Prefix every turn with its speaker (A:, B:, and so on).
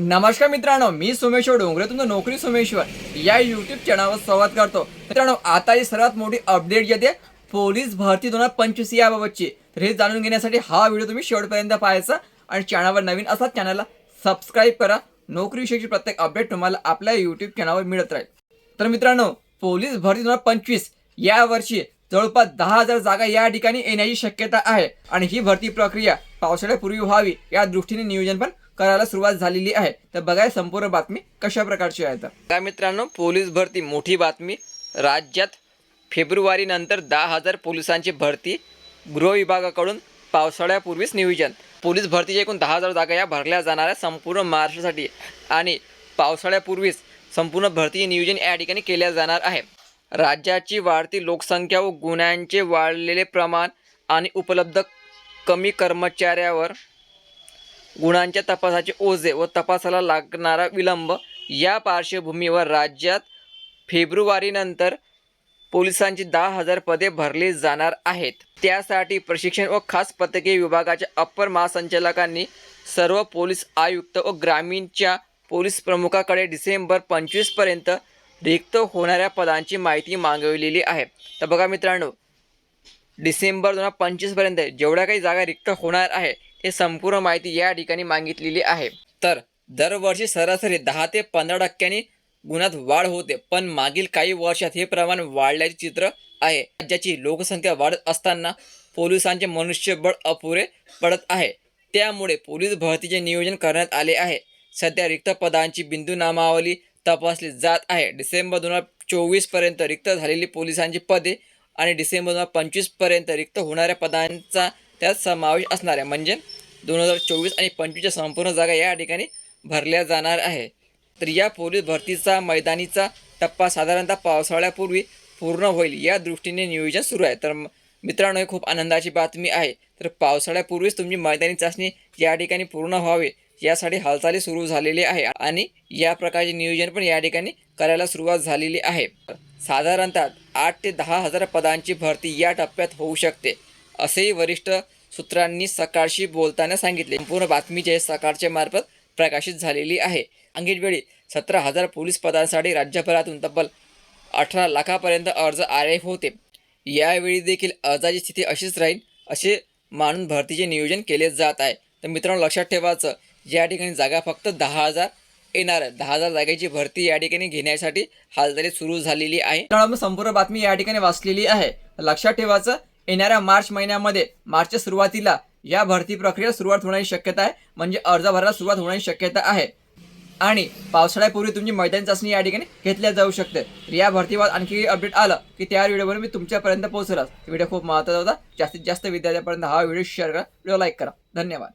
A: नमस्कार मित्रांनो मी सोमेश्वर डोंगरे तुमचं नोकरी सोमेश्वर. या युट्यूब चॅनलवर स्वागत करतो. मित्रांनो आता ही सर्वात मोठी अपडेट येते. पोलीस भरती दोन हजार पंचवीस याबाबतची. तर हे जाणून घेण्यासाठी हा व्हिडिओ तुम्ही शेवटपर्यंत पाहायचा. आणि चॅनलवर नवीन असा चॅनलला सबस्क्राईब करा. नोकरीविषयीची प्रत्येक अपडेट तुम्हाला आपल्या युट्यूब चॅनलवर मिळत राहील. तर मित्रांनो पोलीस भरती दोन हजार पंचवीस या वर्षी जवळपास दहा हजार जागा या ठिकाणी येण्याची शक्यता आहे. आणि ही भरती प्रक्रिया पावसाळ्यापूर्वी व्हावी या दृष्टीने नियोजन पण करायला सुरुवात झालेली आहे. तर बघाय संपूर्ण बातमी कशा प्रकारची आहे तर. काय मित्रांनो पोलीस भरती मोठी बातमी. राज्यात फेब्रुवारी नंतर दहा हजार पोलिसांची भरती गृह विभागाकडून पावसाळ्यापूर्वीच नियोजन. पोलीस भरतीच्या एकूण दहा हजार जागा या भरल्या जाणाऱ्या संपूर्ण महाराष्ट्रासाठी आणि पावसाळ्यापूर्वीच संपूर्ण भरती नियोजन या ठिकाणी केल्या जाणार आहे. राज्याची वाढती लोकसंख्या व गुन्ह्यांचे वाढलेले प्रमाण आणि उपलब्ध कमी कर्मचाऱ्यावर गुणांच्या तपासाचे ओझे व तपासाला लागणारा विलंब या पार्श्वभूमीवर राज्यात फेब्रुवारीनंतर पोलिसांची दहा हजार पदे भरली जाणार आहेत. त्यासाठी प्रशिक्षण व खास पथके विभागाच्या अप्पर महासंचालकांनी सर्व पोलीस आयुक्त व ग्रामीणच्या पोलीस प्रमुखाकडे डिसेंबर पंचवीसपर्यंत रिक्त होणाऱ्या पदांची माहिती मागवलेली आहे. तर बघा मित्रांनो डिसेंबर दोन हजार पंचवीसपर्यंत जेवढ्या काही जागा रिक्त होणार आहे हे संपूर्ण माहिती या ठिकाणी मागितलेली आहे. तर दरवर्षी सरासरी दहा ते पंधरा टक्क्यांनी गुन्ह्यात वाढ होते पण मागील काही वर्षात हे प्रमाण वाढल्याचे चित्र आहे. राज्याची लोकसंख्या वाढत असताना पोलिसांचे मनुष्यबळ अपुरे पडत आहे. त्यामुळे पोलीस भरतीचे नियोजन करण्यात आले आहे. सध्या रिक्त पदांची बिंदू नामावली तपासली जात आहे. डिसेंबर दोन हजार चोवीसपर्यंत रिक्त झालेली पोलिसांची पदे आणि डिसेंबर दोन हजार पंचवीसपर्यंत रिक्त होणाऱ्या पदांचा त्यात समावेश असणार आहे म्हणजे दोन हजार चोवीस आणि पंचवीसच्या संपूर्ण जागा या ठिकाणी भरल्या जाणार आहे. तर या पोलीस भरतीचा मैदानीचा टप्पा साधारणतः पावसाळ्यापूर्वी पूर्ण होईल या दृष्टीने नियोजन सुरू आहे. तर मित्रांनो ही खूप आनंदाची बातमी आहे. तर पावसाळ्यापूर्वीच तुमची मैदानी चाचणी या ठिकाणी पूर्ण व्हावी यासाठी हालचाली सुरू झालेली आहे आणि या प्रकारचे नियोजन पण या ठिकाणी करायला सुरुवात झालेली आहे. साधारणतः आठ ते दहा हजार पदांची भरती या टप्प्यात होऊ शकते असेही वरिष्ठ सूत्रांनी सकाळशी बोलताना सांगितले. संपूर्ण बातमीचे सकाळच्या मार्फत प्रकाशित झालेली आहे. अंगीत वेळी सतरा हजार पोलीस पदांसाठी राज्यभरातून तब्बल अठरा लाखापर्यंत अर्ज आले होते. यावेळी देखील अर्जाची स्थिती अशीच राहील असे मानून भरतीचे नियोजन केले जात आहे. तर मित्रांनो लक्षात ठेवायचं या ठिकाणी जागा फक्त दहा हजार येणार आहे. दहा हजार जागेची भरती या ठिकाणी घेण्यासाठी हालचाली सुरू झालेली आहे. संपूर्ण बातमी या ठिकाणी वाचलेली आहे. लक्षात ठेवायचं येणाऱ्या मार्च महिन्यामध्ये मार्चच्या सुरुवातीला या भरती प्रक्रिया सुरुवात होण्याची शक्यता आहे म्हणजे अर्ज भरायला सुरुवात होण्याची शक्यता आहे. आणि पावसाळ्यापूर्वी तुमची मैदानी चाचणी या ठिकाणी घेतल्या जाऊ शकते. या भरतीवर आणखी अपडेट आलं की त्या व्हिडिओवर मी तुमच्यापर्यंत पोहोचलाच. व्हिडिओ खूप महत्त्वाचा होता. जास्तीत जास्त विद्यार्थ्यापर्यंत हा व्हिडिओ शेअर करा. व्हिडिओ लाईक करा. धन्यवाद.